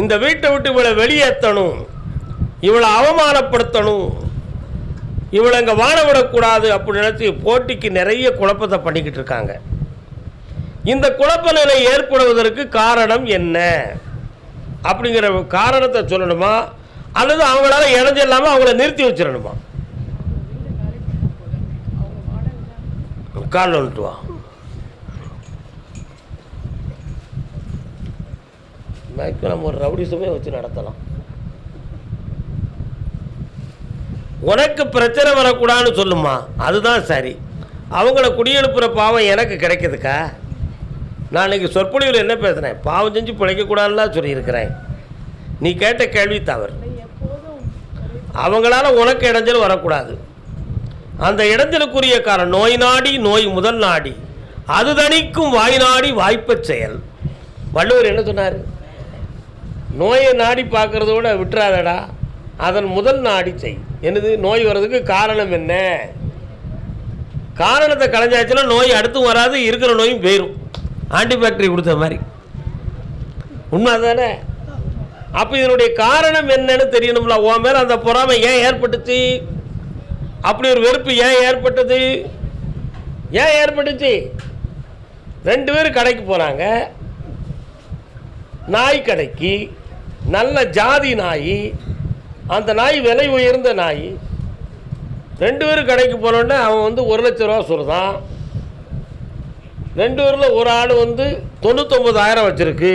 இந்த வீட்டை விட்டு இவளை வெளியேற்றணும். இவளை அவமானப்படுத்தணும். இவளை இங்கே வாழ விடக்கூடாது அப்படின்னு நினச்சி போட்டிக்கு நிறைய குழப்பத்தை பண்ணிக்கிட்டு இருக்காங்க. இந்த குழப்ப நிலை ஏற்படுவதற்கு காரணம் என்ன? அப்படிங்கிற காரணத்தை சொல்லணுமா? அல்லது அவங்களால இணைஞ்சு இல்லாமல் அவங்கள நிறுத்தி வச்சிடணுமா? கால் வந்துட்டு வா மேக்ஸிமம் நம்ம ஒரு ரவுடிசமே வச்சு நடத்தலாம். உனக்கு பிரச்சனை வரக்கூடாதுன்னு சொல்லுமா? அதுதான் சரி. அவங்கள குடியெழுப்புற பாவம் எனக்கு கிடைக்குதுக்கா? நான் இன்னைக்கு சொற்பொழிவில் என்ன பேசுகிறேன் பாவம் செஞ்சு பிழைக்கக்கூடாதுலாம் சொல்லியிருக்கிறேன். நீ கேட்ட கேள்வி தவறு. அவங்களால உனக்கு இடைஞ்சல் வரக்கூடாது. அந்த இடைஞ்சலுக்குரிய காரணம் நோய் நாடி நோய் முதல் நாடி. அது தணிக்கும் வாய் நாடி வாய்ப்பச் செயல். வள்ளுவர் என்ன சொன்னார்? நோயை நாடி பார்க்குறதோட விட்டுறாதடா. அதன் முதல் நாடி செய். என்னது? நோய் வர்றதுக்கு காரணம் என்ன? காரணத்தை களைஞ்சாச்சுன்னா நோய் அடுத்தும் வராது இருக்கிற நோயும் போயிடும் ஆன்டிபேக்டரி கொடுத்த மாதிரி. உண்மை தானே அப்போ இதனுடைய காரணம் என்னன்னு தெரியணும்ல. உன் மேலே அந்த பொறாமை ஏன் ஏற்பட்டுச்சு? அப்படி ஒரு வெறுப்பு ஏன் ஏற்பட்டது? ஏன் ஏற்பட்டுச்சு? ரெண்டு பேரும் கடைக்கு போகிறாங்க நாய் கடைக்கு. நல்ல ஜாதி நாய் அந்த நாய் விலை உயர்ந்த நாய். ரெண்டு பேரும் கடைக்கு போனோடனே அவன் வந்து ஒரு லட்ச ரூபா சொல்கிறான் ரெண்டு பேரில் ஒரு ஆள் வந்து தொண்ணூத்தொம்பதாயிரம் வச்சுருக்கு.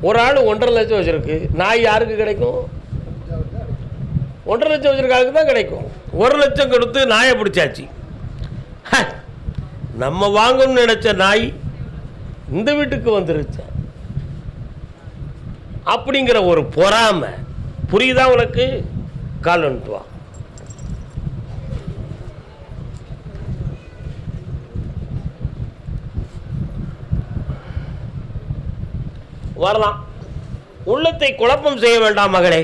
ஒரு ஆள் ஒன்றரை லட்சம் வச்சுருக்கு. நாய் யாருக்கு கிடைக்கும்? ஒன்றரை லட்சம் வச்சுருக்காருக்கு தான் கிடைக்கும். ஒரு லட்சம் கொடுத்து நாயை பிடிச்சாச்சு. ஹ, நம்ம வாங்கணும்னு நினச்ச நாய் இந்த வீட்டுக்கு வந்துருச்சு. அப்படிங்கிற ஒரு பொறாமை. புரியுதா உனக்கு? கால் வந்துட்டு வா. வரலாம். உள்ளத்தை குழப்பம் செய்ய வேண்டாம் மகளே.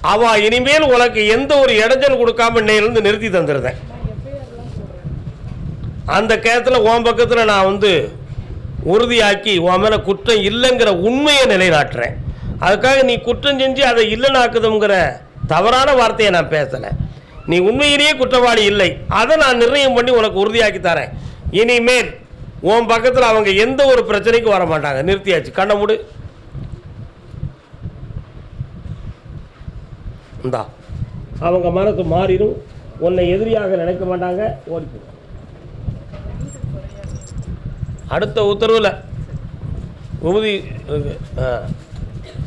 அவ இனிமேல் உனக்கு எந்த ஒரு இடைஞ்சல் கொடுக்காம இருந்து நிறுத்தி தந்துருந்தேன் அந்த கேத்தில் உன் பக்கத்தில் நான் வந்து உறுதியாக்கி உன் மேலே குற்றம் இல்லைங்கிற உண்மையை நிலைநாட்டுறேன். அதுக்காக நீ குற்றம் செஞ்சு அதை இல்லைனாக்குதுங்கிற தவறான வார்த்தையை நான் பேசலை. நீ உண்மையிலேயே குற்றவாளி இல்லை. அதை நான் நிர்ணயம் பண்ணி உனக்கு உறுதியாக்கி தரேன். இனிமேல் உன் பக்கத்தில் அவங்க எந்த ஒரு பிரச்சனைக்கும் வர மாட்டாங்க. நிறுத்தியாச்சு. கண்ணை மூடு. இந்தா. அவங்க மனசு மாறிடும். உன்னை எதிரியாக நினைக்க மாட்டாங்க. ஓடிப்போ. அடுத்த உத்தரவில். விபூதி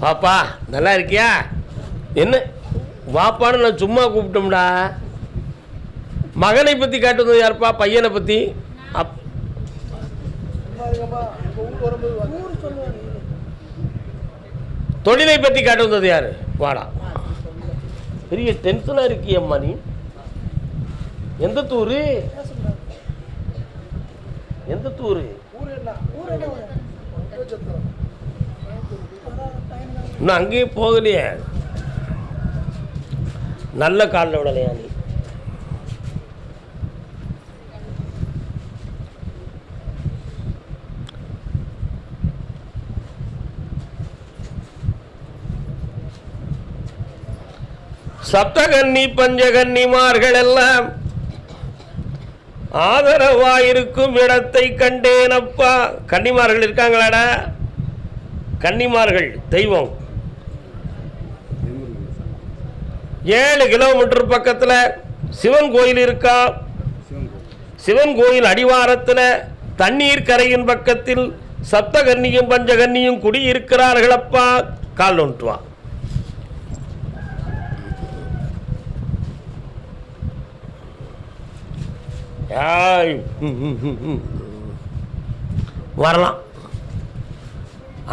பாப்பா நல்லா இருக்கியா? என்ன? வாப்பான்னு நான் சும்மா கூப்பிட்டோம்டா. மகனை பற்றி காட்டுவது யாருப்பா? பையனை பற்றி அப். தொழிலை பற்றி காட்டு வந்தது யார்? வாடா. பெரிய டென்ஷனாக இருக்கியம்மா நீ. எந்த தூர்? எந்த தூர்? இன்னும் அங்கேயும் போகலையே. நல்ல காலில் விடலையா நீ? சப்தகன்னி பஞ்சகன்னிமார்கள் எல்லாம் ஆதரவாயிருக்கும் இடத்தை கண்டேனப்பா. கன்னிமார்கள் இருக்காங்களாடா? கன்னிமார்கள் தெய்வம். ஏழு கிலோமீட்டர் பக்கத்தில் சிவன் கோயில் இருக்கா? சிவன் கோயில் அடிவாரத்தில் தண்ணீர் கரையின் பக்கத்தில் சப்தகன்னியும் பஞ்சகன்னியும் குடியிருக்கிறார்களப்பா. கால் ஒன்று வா யாய். ம், ம், ம், ம். வரலாம்.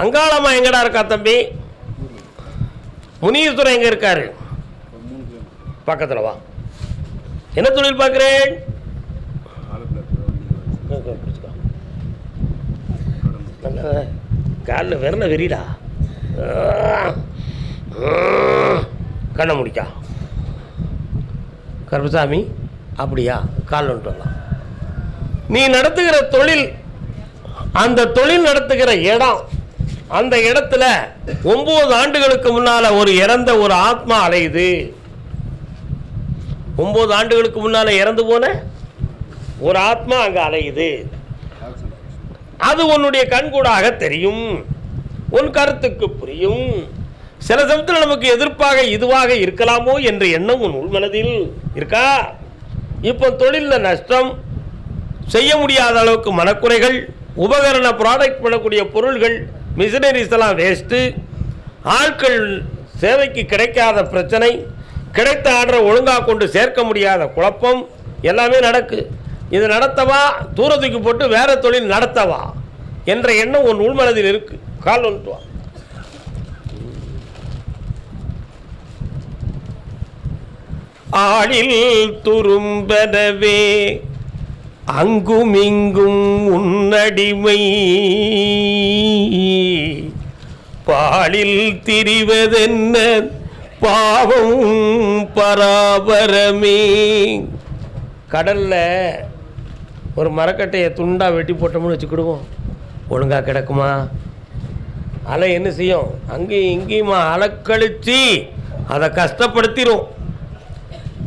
அங்காளம்மா எங்கடா இருக்கா தம்பி? முனியத்துறை எங்க இருக்காரு? பக்கத்தில் வா. என்ன தொழில் பார்க்குறேன்? காலில் விரல வெறிடா கண்ணை முடிக்கா. கருப்பசாமி அப்படியா? கால் வந்துட்டு நீ நடத்துகிற தொழில் அந்த தொழில் நடத்துகிற இடம் அந்த இடத்துல ஒன்பது ஆண்டுகளுக்கு முன்னால ஒரு இறந்த ஒரு ஆத்மா அலையுது. ஒன்பது ஆண்டுகளுக்கு முன்னால இறந்து போன ஒரு ஆத்மா அங்க அலையுது. அது உன்னுடைய கண்கூடாக தெரியும். உன் கருத்துக்கு புரியும். சில சமயத்தில் நமக்கு எதிர்ப்பாக இதுவாக இருக்கலாமோ என்ற எண்ணம் உன் உள்மனதில் இருக்கா? இப்போ தொழிலில் நஷ்டம் செய்ய முடியாத அளவுக்கு மனக்குறைகள் உபகரண ப்ராடக்ட் பண்ணக்கூடிய பொருள்கள் மிஷினரிஸ் எல்லாம் வேஸ்ட்டு ஆட்கள் சேவைக்கு கிடைக்காத பிரச்சனை கிடைத்த ஆர்டரை ஒழுங்காக கொண்டு சேர்க்க முடியாத குழப்பம் எல்லாமே நடக்கு. இது நடத்தவா? தூரத்துக்கு போட்டு வேறு தொழில் நடத்தவா? என்ற எண்ணம் உன் உள்மனதில் இருக்குது கால் வந்துட்டு ஆளில் துரும்பனவே அங்குமிங்கும் உன்னடிமை. பாலில் திரிவதென்ன பாவம் பராபரமே. கடல்ல ஒரு மரக்கட்டையை துண்டா வெட்டி போட்டோம்னு வச்சுக்கிடுவோம். ஒழுங்கா கிடக்குமா? அலை என்ன செய்யும்? அங்கேயும் இங்கேயுமா அலக்கழிச்சு அதை கஷ்டப்படுத்திடும்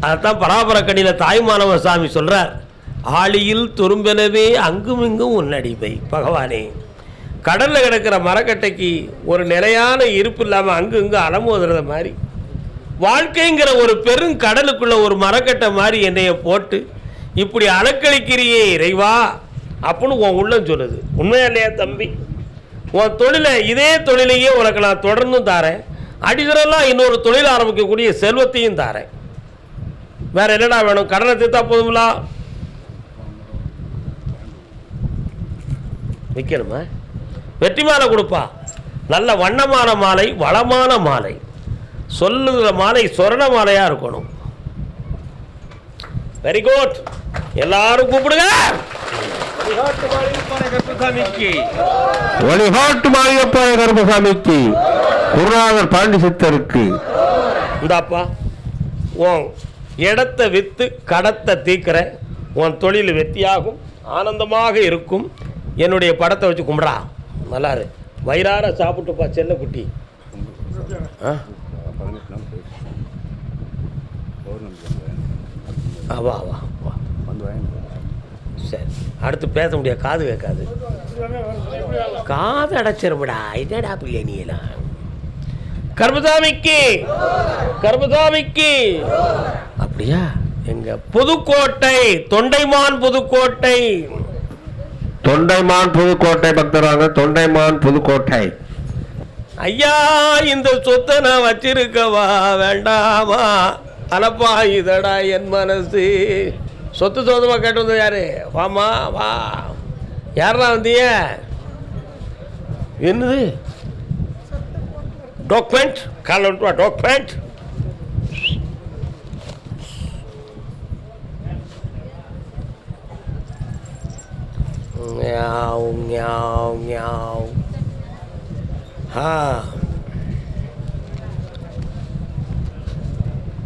அதைத்தான் பராபரக்கடியில் தாய்மானவ சாமி சொல்கிறார் ஆழியில் துரும்பெனவே அங்கும் இங்கும் உன்னடிமை பகவானே. கடலில் கிடக்கிற மரக்கட்டைக்கு ஒரு நிலையான இருப்பு இல்லாமல் அங்கு இங்கு அலமோதுறத மாதிரி வாழ்க்கைங்கிற ஒரு பெரும் கடலுக்குள்ள ஒரு மரக்கட்டை மாதிரி என்னைய போட்டு இப்படி அலக்களிக்கிறியே இறைவா அப்படின்னு உன் உள்ளம் சொல்லுது. உண்மையா இல்லையா தம்பி? உன் தொழிலை இதே தொழிலையே உனக்கு நான் தொடர்ந்தும் தாரேன். அடிக்கிறெல்லாம் இன்னொரு தொழில் ஆரம்பிக்கக்கூடிய செல்வத்தையும் தாரேன். வேற என்னடா வேணும்? கடனை தீர்த்தா போதுங்களா விற்கணுமா வெற்றி மாலை கொடுப்பா. நல்ல வண்ணமான மாலை வளமான மாலை. சொல்லுகிற மாலை சொரண மாலையாக இருக்கணும். வெரி குட் எல்லாரும் கூப்பிடுங்க. வழிபாட்டு மாரியப்பாய கருமசாமிக்கு குருநாதர் பாண்டி சித்தருக்கு இந்தாப்பா உன் இடத்தை விற்று கடத்தை தீக்கிற உன் தொழில் வெற்றியாகும் ஆனந்தமாக இருக்கும். என்னுடைய படத்தை வச்சு கும்பிடா நல்லாரு. வயிறார சாப்பிட்டுப்பா செல்ல குட்டி. ஆ? வா வா வா. சரி. அடுத்து பேச முடியாது காது கேட்காது. காது அடைச்சிருமடா. என்னடா பிள்ளை நீலாம் கர்மசாமிக்கு. கர்மசாமிக்கு. அப்படியா? எங்க புதுக்கோட்டை தொண்டைமான் புதுக்கோட்டை. தொண்டைமான் புதுக்கோட்டை பக்தராங்க தொண்டைமான் புதுக்கோட்டை. ஐயா இந்த சொத்தை நான் வச்சிருக்கவா? வேண்டாமா? அலப்பா இதடா என் மனசு. சொத்து சொந்தமாக கேட்டு வந்தது யாரு? வாமா வா. யாரெல்லாம் வந்தீங்க? என்னது? டாக்குமெண்ட் கால் வந்துட்டு வா டாக்குமெண்ட் ஞாவ் ஞாவ்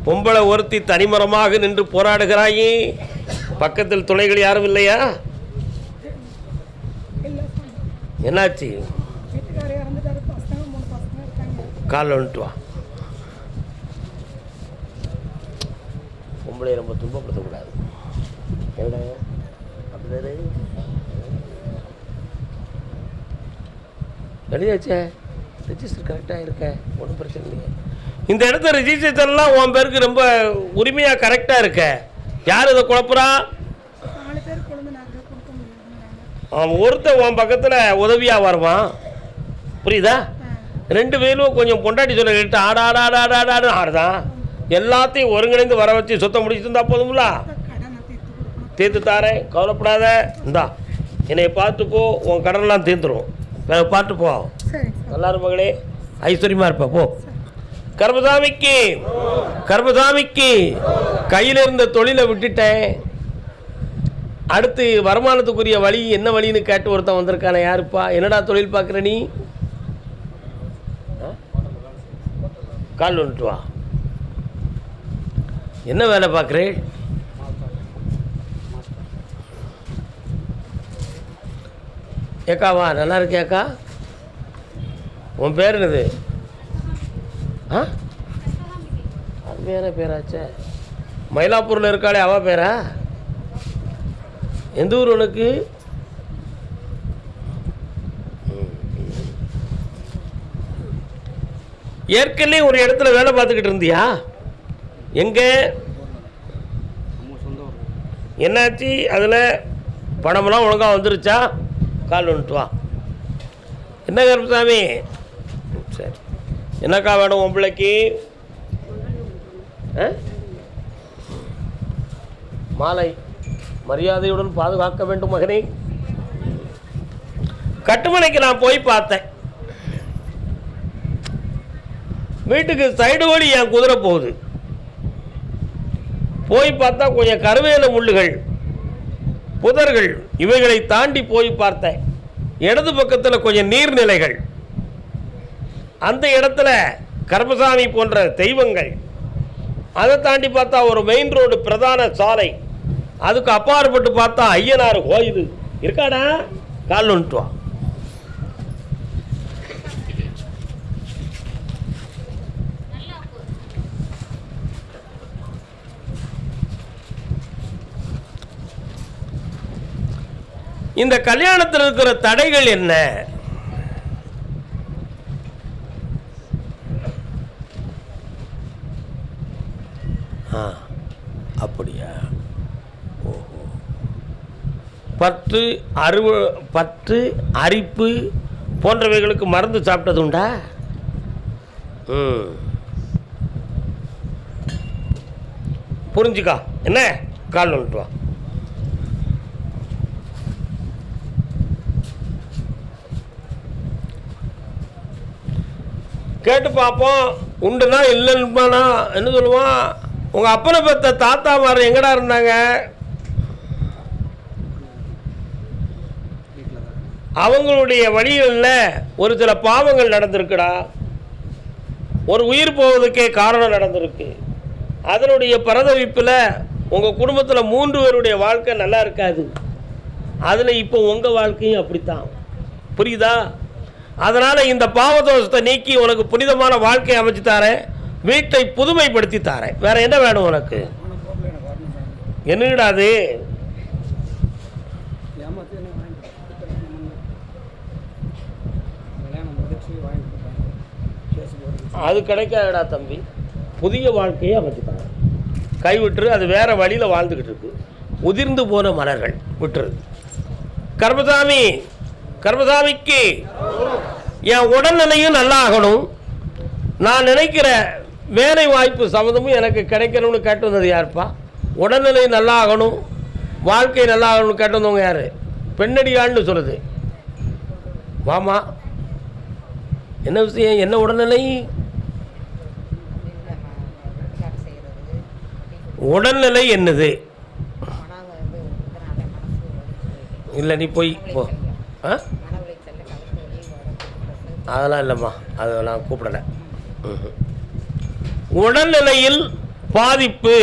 பொம்பளை ஒருத்தி தனிமரமாக நின்று போராடுகிறாயே. பக்கத்தில் துணைகள் யாரும் இல்லையா? என்னாச்சு? காலில் வந்துட்டு வா. பொம்பளை ரொம்ப துன்பப்படுத்தக்கூடாது. என்னடா? அப்படிதானே எழுதியாச்சே ரெஜிஸ்டர் கரெக்டாக இருக்க. ஒன்றும் பிரச்சனை இல்லையே. இந்த இடத்த ரெஜிஸ்ட்ரேஷன்லாம் உன் பேருக்கு ரொம்ப உரிமையாக கரெக்டாக இருக்க. யார் இதை குழப்புறா? ஒருத்தன் உன் பக்கத்தில் உதவியாக வருவான். புரியுதா? ரெண்டு பேரும் கொஞ்சம் பொண்டாட்டி சொல்ல கேட்டு ஆடா ஆடா ஆடா ஆடா ஆடான்னு ஆடுதான் எல்லாத்தையும் ஒருங்கிணைந்து வர வச்சு சுத்தம் முடிச்சிருந்தா போதும்ல? தீர்த்து தாரேன் கவலைப்படாத. இந்தா என்னை பார்த்து போ உன் கடன்லாம் தீர்ந்துரும். வேற பார்த்து போ. நல்லா மகளே ஐஸ்வர்யமா இருப்ப போ. கர்மசாமிக்கு கர்மசாமிக்கு கையில் இருந்த தொழிலை விட்டுட்டேன். அடுத்து வருமானத்துக்குரிய வழி என்ன வழின்னு கேட்டு ஒருத்தன் வந்திருக்கானே யாருப்பா? என்னடா தொழில் பார்க்குற நீ? கால் வந்துட்டு வா. என்ன வேலை பார்க்குறேன் ஏக்காவா நல்லா இருக்கேக்கா உன் பேர் என்னது? ஆ? அது வேற பேராச்சே. மயிலாப்பூரில் இருக்காளே அவ பேரா? எந்த ஊர் உனக்கு ம், ம். ஏற்கனவே ஒரு இடத்துல வேலை பார்த்துக்கிட்டு இருந்தியா? எங்கே? என்னாச்சு? அதில் பணமெல்லாம் ஒழுங்காக வந்துருச்சா? கால் வந்துட்டு வா. என்ன கருப்புசாமி? சரி. என்னக்கா வேணும் உன் பிள்ளைக்கு? ஆ? மாலை மரியாதையுடன் பாதுகாக்க வேண்டும் மகனே. கட்டுமனைக்கு நான் போய் பார்த்தேன். வீட்டுக்கு சைடு வழி என் குதிரை போகுது? போய் பார்த்தா கொஞ்சம் கருவேல முள்ளுகள் புதர்கள் இவைகளை தாண்டி போய் பார்த்தேன் இடது பக்கத்தில் கொஞ்சம் நீர்நிலைகள். அந்த இடத்துல கருப்பசாமி போன்ற தெய்வங்கள். அதை தாண்டி பார்த்தா ஒரு மெயின் ரோடு பிரதான சாலை. அதுக்கு அப்பாற்பட்டு பார்த்தா ஐயனார் கோயில். இருக்காடா? கால் வந்துட்டு இந்த கல்யாணத்தில் இருக்கிற தடைகள் என்ன? ஆ அப்படியா? ஓஹோ. பற்று அறுவ பற்று அரிப்பு போன்றவைகளுக்கு மருந்து சாப்பிட்டது உண்டா? ம். புரிஞ்சுக்கா. என்ன? கால் வந்துட்டு வா கேட்டு பார்ப்போம். உண்டுனா இல்லைன்னுப்பானா என்ன சொல்லுவான் உங்கள் அப்பனை பெற்ற தாத்தா மாதிரி எங்கடா இருந்தாங்க? அவங்களுடைய வழிகளில் ஒரு சில பாவங்கள் நடந்திருக்குடா. ஒரு உயிர் போவதுக்கே காரணம் நடந்திருக்கு. அதனுடைய பரதவிப்பில் உங்கள் குடும்பத்தில் மூன்று பேருடைய வாழ்க்கை நல்லா இருக்காது. அதில் இப்போ உங்கள் வாழ்க்கையும் அப்படித்தான். புரியுதா? அதனால் இந்த பாவதோஷத்தை நீக்கி உனக்கு புனிதமான வாழ்க்கை அமைச்சு தாரேன். வீட்டை புதுமைப்படுத்தி தாரேன். வேற என்ன வேணும் உனக்கு? என்னடா அது? அது கிடைக்காதடா தம்பி. புதிய வாழ்க்கையை அமைச்சுட்டாங்க கைவிட்டுரு அது வேற வழியில் வாழ்ந்துக்கிட்டு இருக்கு. உதிர்ந்து போன மலர்கள் விட்டுரு. கர்மசாமி கர்மசாமிக்கு என் உடல்நிலையும் நல்லா ஆகணும் நான் நினைக்கிற வேலை வாய்ப்பு சம்மந்தமும் எனக்கு கிடைக்கணும்னு கேட்டு வந்தது யாருப்பா? உடல்நிலை நல்லா ஆகணும் வாழ்க்கை நல்லா ஆகணும்னு கேட்டு வந்தவங்க யார்? பெண்ணடியாள்னு சொல்லுது. வாமா என்ன விஷயம்? என்ன உடல்நிலை? உடல்நிலை என்னது? இல்லை நீ போய் போ. ஆ? அதெல்லாம் இல்லைம்மா அதை நான் கூப்பிடலை. உடல்நிலையில் பாதிப்பு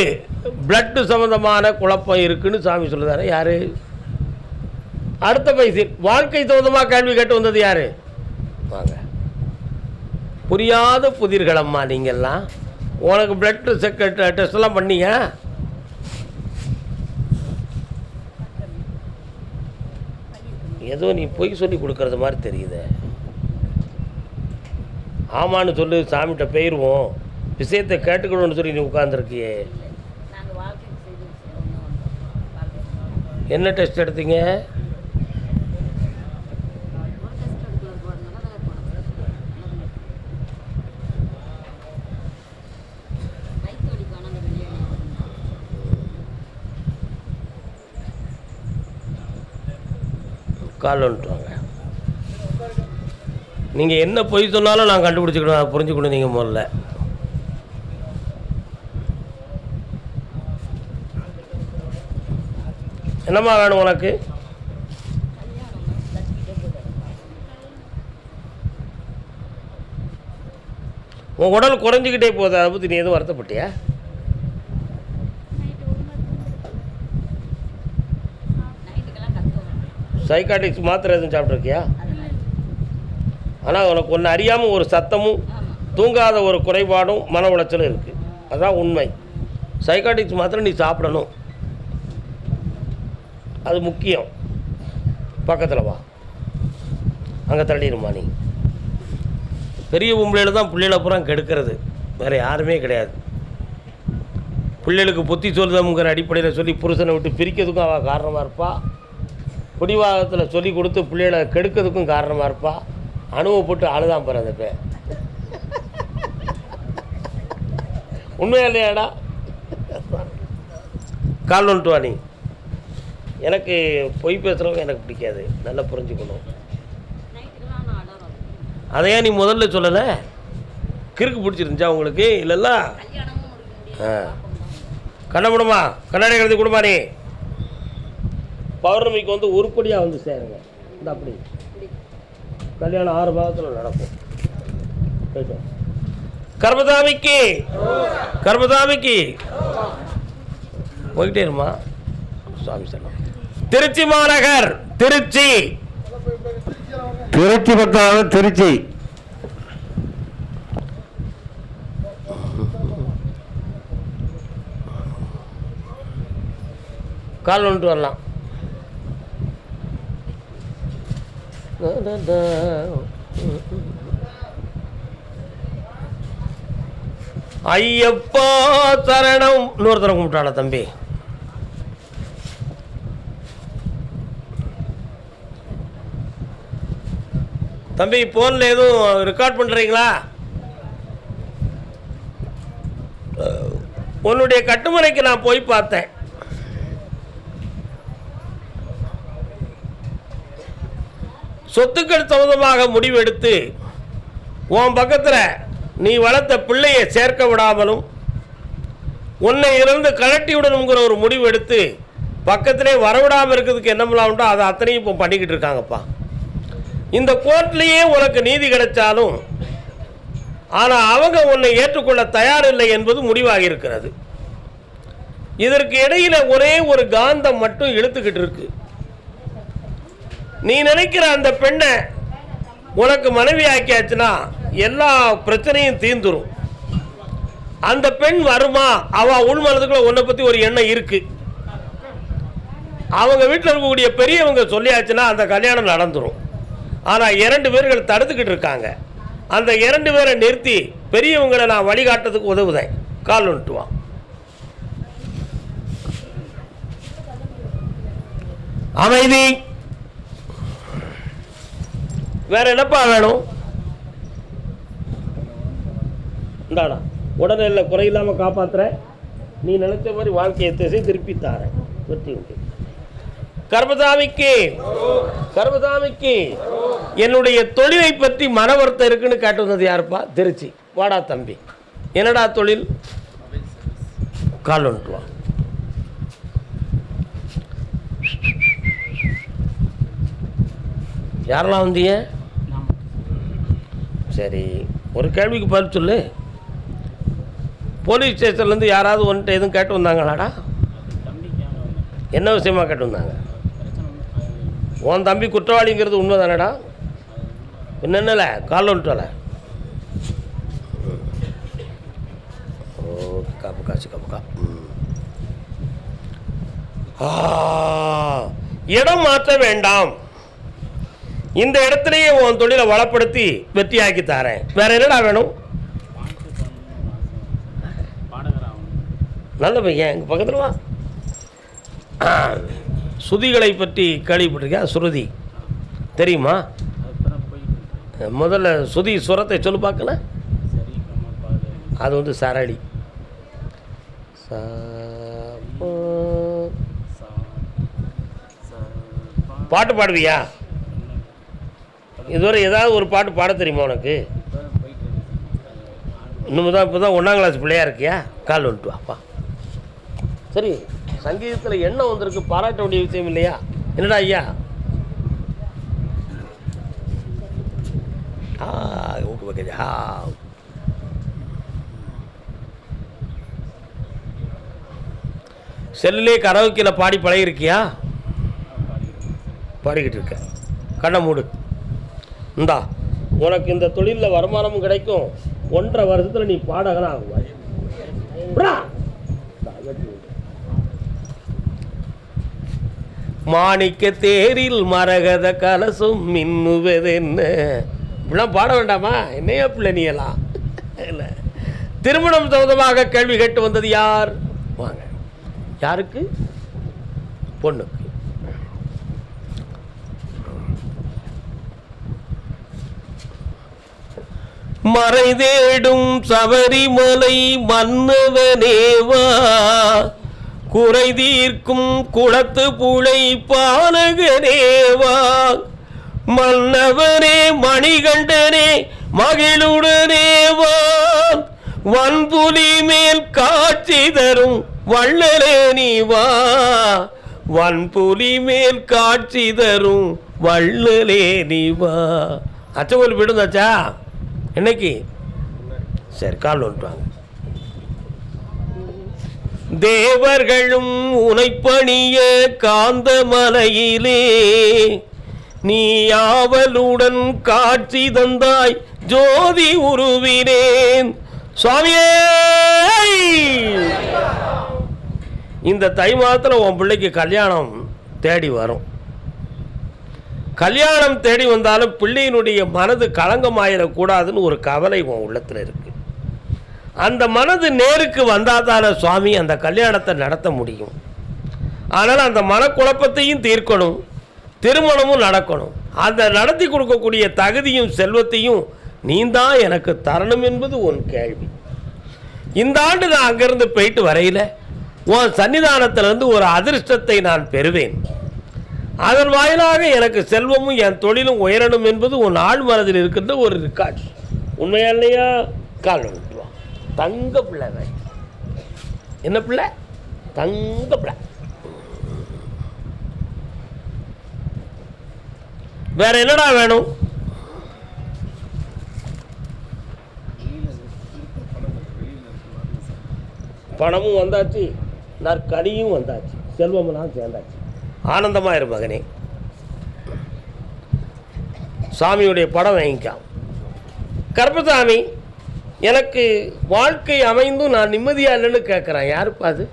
பிளட்டு சம்மந்தமான குழப்பம் இருக்குன்னு சாமி சொல்லுதாரு. யாரு? அடுத்த பைசில் வாழ்க்கை சம்மந்தமாக கேள்வி கேட்டு வந்தது யாரு? வாங்க. புரியாத புதிர்களம்மா நீங்கள்லாம் உனக்கு பிளட் செக் டெஸ்ட்லாம் பண்ணீங்க? ஏதோ நீ பொய் சொல்லி கொடுக்கறது மாதிரி தெரியுது. ஆமான்னு சொல்லி சாமிகிட்ட போயிடுவோம் விஷயத்தை கேட்டுக்கணும்னு சொல்லி நீ உட்காந்துருக்கியே என்ன டெஸ்ட் எடுத்தீங்க? கால் வந்துட்டுவாங்க நீங்கள் என்ன பொய் சொன்னாலும் நான் கண்டுபிடிச்சிக்கணும். அதை புரிஞ்சுக்கணும் நீங்கள் முதல்ல. என்னம்மா வேணும் உனக்கு? உன் உடல் குறைஞ்சிக்கிட்டே போகுது. அதை பற்றி நீ எதுவும் வருத்தப்பட்டியா? சைக்காட்டிக்ஸ் மாத்திரை எதுவும் சாப்பிட்ருக்கியா ஆனால் உனக்கு ஒன்று அறியாமல் ஒரு சத்தமும் தூங்காத ஒரு குறைபாடும் மன உளைச்சலும் இருக்குது அதுதான் உண்மை. சைக்காட்டிக்ஸ் மாத்திரம் நீ சாப்பிடணும். அது முக்கியம். பக்கத்தில் வா. அங்கே தள்ளிடுமா நீ. பெரிய பொம்பளையில் தான் பிள்ளைகளை பூரா கெடுக்கிறது. வேறு யாருமே கிடையாது. பிள்ளைகளுக்கு புத்தி சொல்லுதம்ங்கிற அடிப்படையில் சொல்லி புருஷனை விட்டு பிரிக்கிறதுக்கும் அவள் காரணமாக இருப்பாள் பிடிவாதத்தில் சொல்லி கொடுத்து பிள்ளைகளை கெடுக்கிறதுக்கும் காரணமாக இருப்பாள் அணுவை அனுபவப்பட்டு அழுதான் போகிற அந்த பே. உண்மையா இல்லையாடா? கால் வந்துட்டு வா நீ. எனக்கு பொய் பேசுகிறவங்க எனக்கு பிடிக்காது. நல்லா புரிஞ்சுக்கணும். அதையா நீ முதல்ல சொல்லலை? கிறுக்கு பிடிச்சிருந்துச்சா உங்களுக்கு? இல்லைல்ல? ஆ. கண்ணமுடமா கண்ணாடி கழுதி கொடுமா நீ. பௌர்ணமிக்கு வந்து உருப்படியாக வந்து சேருங்க. இந்த அப்படி. கல்யாணம் ஆறு மாதத்தில் நடக்கும். கர்மதாமிக்கு. கர்மதாமிக்கு. போயிட்டே இருமா சுவாமி சரணம் திருச்சி மாநகர் திருச்சி. திருச்சி பக்தராக திருச்சி. கால் வந்துட்டு வரலாம். ஐயப்பா சரணம். இன்னொருத்தரை கும்பிட்டாளா தம்பி? தம்பி ஃபோனில் எதுவும் ரெக்கார்ட் பண்ணுறீங்களா உன்னுடைய கட்டுமுறைக்கு நான் போய் பார்த்தேன். சொத்துக்கள் சம்மந்தமாக முடிவெடுத்து உன் பக்கத்தில் நீ வளர்த்த பிள்ளையை சேர்க்க விடாமலும் உன்னை இருந்து கழட்டி விடணுங்கிற ஒரு முடிவு எடுத்து பக்கத்திலே வரவிடாமல் இருக்கிறதுக்கு என்ன பண்ணலாம்டோ அதை அத்தனையும் இப்போ பண்ணிக்கிட்டு இருக்காங்கப்பா. இந்த கோர்ட்லேயே உனக்கு நீதி கிடைச்சாலும் ஆனால் அவங்க உன்னை ஏற்றுக்கொள்ள தயாரில்லை என்பது முடிவாகி இருக்கிறது இதற்கு இடையில் ஒரே ஒரு காந்தம் மட்டும் இழுத்துக்கிட்டு இருக்குது நீ நினைக்கிற அந்த பெண்ணை உனக்கு மனைவி ஆக்கியாச்சுன்னா எல்லா பிரச்சனையும் தீந்துரும் அந்த பெண் வருமா? அவ உள்மனதுக்குள்ள உன்னை பத்தி ஒரு எண்ணம் இருக்கு. அவங்க வீட்டில் இருக்கக்கூடிய பெரியவங்க சொல்லியாச்சுன்னா அந்த கல்யாணம் நடந்துடும் ஆனால் இரண்டு பேர்கள் தடுத்துக்கிட்டு இருக்காங்க. அந்த இரண்டு பேரை நிறுத்தி பெரியவங்களை நான் வழிகாட்டுறதுக்கு உதவுதேன். கால் வந்துட்டுவான் அமைதி. வேற என்னப்பா வேணும்? இந்தாடா உடனே இல்லை குறையில்லாமல் காப்பாற்றுற நீ நினைச்ச மாதிரி வாழ்க்கையை திசை திருப்பி தாரேன் வெற்றி உண்டு. கர்மசாமிக்கு கர்மசாமிக்கு என்னுடைய தொழிலை பற்றி மன வருத்தம் இருக்குன்னு காட்டு வந்தது யாருப்பா? திருச்சி. வாடா தம்பி. என்னடா தொழில்? கால் வந்துட்டு வா. யாரெல்லாம் வந்தீங்க? சரி ஒரு கேள்விக்கு பதில் சொல்லு. போலீஸ் ஸ்டேஷன்லேருந்து யாராவது ஒன்ட்டு எதுவும் கேட்டு வந்தாங்களாடா? என்ன விஷயமா கேட்டு வந்தாங்க? உன் தம்பி குற்றவாளிங்கிறது உண்மை தானடா என்னென்னல? கால் ஒன்றுல ஓ காப்பு காசு காப்பு கா இடம் மாற்ற வேண்டாம். இந்த இடத்துலயே உன் தொழிலை வளப்படுத்தி வெற்றியாக்கி தாரேன். வேற என்னடா வேணும்? நல்ல பையன் எங்கள் பக்கத்தில் வா. சுதிகளை பற்றி கேள்விப்பட்டிருக்கியா? சுருதி. தெரியுமா? முதல்ல சுதி சுரத்தை சொல்லு பார்க்கல? அது வந்து சரளி. ச, பாட்டு பாடுவியா? இதுவரை ஏதாவது ஒரு பாட்டு பாட தெரியுமா உனக்கு? இன்னும் தான் இப்போ தான் ஒன்றாம் கிளாஸ் பிள்ளையா இருக்கியா? கால் வந்துட்டு வாப்பா. சரி சங்கீதத்தில் என்ன வந்திருக்கு? பாராட்ட வேண்டிய விஷயம் இல்லையா? என்னடா ஐயா? ஆ ஓகே ஓகே ஆ. செல்லுலே கரவுக்கில் பாடி பழகிருக்கியா பாடிக்கிட்டு இருக்க. கண்ணை மூடு. இந்தா உனக்கு இந்த தொழிலில் வருமானமும் கிடைக்கும். ஒன்றரை வருஷத்தில் நீ பாடகனா ஆகுவாய். மாணிக்க தேரில் மரகத கலசம் மின்னுவதென்ன? இப்படிலாம் பாட வேண்டாமா? என்னையா பிள்ளை நீ எல்லாம்? இல்லை. திருமணம் சம்பந்தமாக கேள்வி கேட்டு வந்தது யார்? வாங்க. யாருக்கு? பொண்ணுக்கு. மறைதேடும் சபரிமலை மன்னவனேவா? குறை தீர்க்கும் குளத்து புழை பாலகனேவா? மன்னவனே மணிகண்டனே மகிழுடனேவா? வன்புலி மேல் காட்சி தரும் வள்ளலே நீவா? வன்புலி மேல் காட்சி தரும் வள்ளலே நீவா? அச்சகோல் விடுந்தாச்சா என்னைக்கு? சரி கால் வந்துட்டு தேவர்களும் உனைப்பணிய காந்தமலையிலே நீ ஆவலுடன் காட்சி தந்தாய் ஜோதி உருவினேன். சுவாமியே! இந்த தை மாதத்தில் உன் பிள்ளைக்கு கல்யாணம் தேடி வரும். கல்யாணம் தேடி வந்தாலும் பிள்ளையினுடைய மனது களங்கமாயிடக்கூடாதுன்னு ஒரு கவலை உன் உள்ளத்தில் இருக்கு. அந்த மனது நேருக்கு வந்தால் தானே சுவாமி அந்த கல்யாணத்தை நடத்த முடியும். அதனால் அந்த மனக்குழப்பத்தையும் தீர்க்கணும் திருமணமும் நடக்கணும். அந்த நடத்தி கொடுக்கக்கூடிய தகுதியும் செல்வத்தையும் நீ தான் எனக்கு தரணும் என்பது உன் கேள்வி. இந்த ஆண்டு நான் அங்கேருந்து போயிட்டு வரையில் உன் சன்னிதானத்திலிருந்து ஒரு அதிர்ஷ்டத்தை நான் பெறுவேன். அதன் வாயிலாக எனக்கு செல்வமும் என் தொழிலும் உயரணும் என்பது உன் ஆள் மனதில் இருக்கின்ற ஒரு ரிக்கார்ட் உண்மையா இல்லையா? கால் விட்டுருவான் தங்க பிள்ளை என்ன பிள்ளை? தங்க பிள்ளை. வேற என்னடா வேணும்? பணமும் வந்தாச்சு நற்கனியும் வந்தாச்சு செல்வமெல்லாம் சேர்ந்தாச்சு. ஆனந்தமாக இரு மகனே. சாமியுடைய படம் வாங்கிக்காம். கருப்பசாமி எனக்கு வாழ்க்கை அமைந்தும் நான் நிம்மதியாக இல்லைன்னு கேட்குறேன் யாருப்பா அது?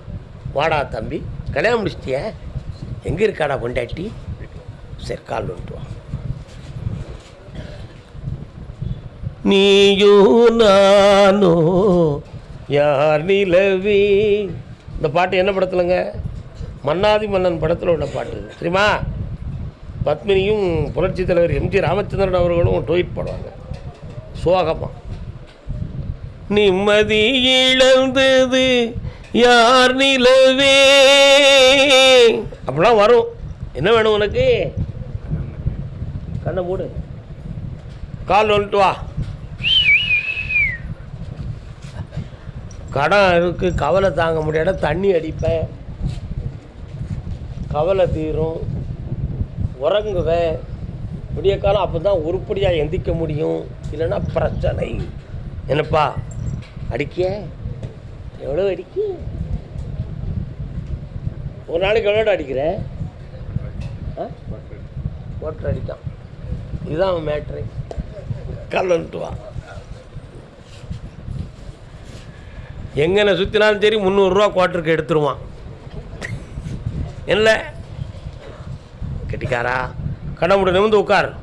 வாடா தம்பி கல்யாணம் முடிச்சிட்டியே? எங்கே இருக்காடா பொண்டாட்டி? சரி கால் வந்துட்டு நீயோ நானோ யார் நிலவி? இந்த பாட்டு என்ன படத்துலங்க? மன்னாதி மன்னன் படத்தில் உள்ள பாட்டு. தெரியுமா? பத்மினியும் புரட்சி தலைவர் எம்ஜி ராமச்சந்திரன் அவர்களும் ட்வீட் போடுவாங்க. சோகமாக நிம்மதி இழந்தது யார் நிலவே? அப்படிலாம் வரும். என்ன வேணும் உனக்கு? கண்ணை மூடு. கால் வந்துட்டு வா. கடன் இருக்குது கவலை தாங்க முடியாத தண்ணி அடிப்பேன். கவலை தீரும் உறங்குவேன் விடிய காலம் அப்போ தான் உருப்படியாக எந்திக்க முடியும். இல்லைன்னா பிரச்சனை. என்னப்பா அடிக்க எவ்வளோ அடிக்க? ஒரு நாளைக்கு எவ்வளோ அடிக்கிற? ஆ? அடிக்கான் இதுதான் அவன் மேட்ரு. கால் வா. எங்கனை சுற்றினாலும் சரி முந்நூறுரூவா குவார்ட்டருக்கு எடுத்துருவான். என்ன? கெட்டிக்காரா? கடவுட நிமிந்து உட்கார்.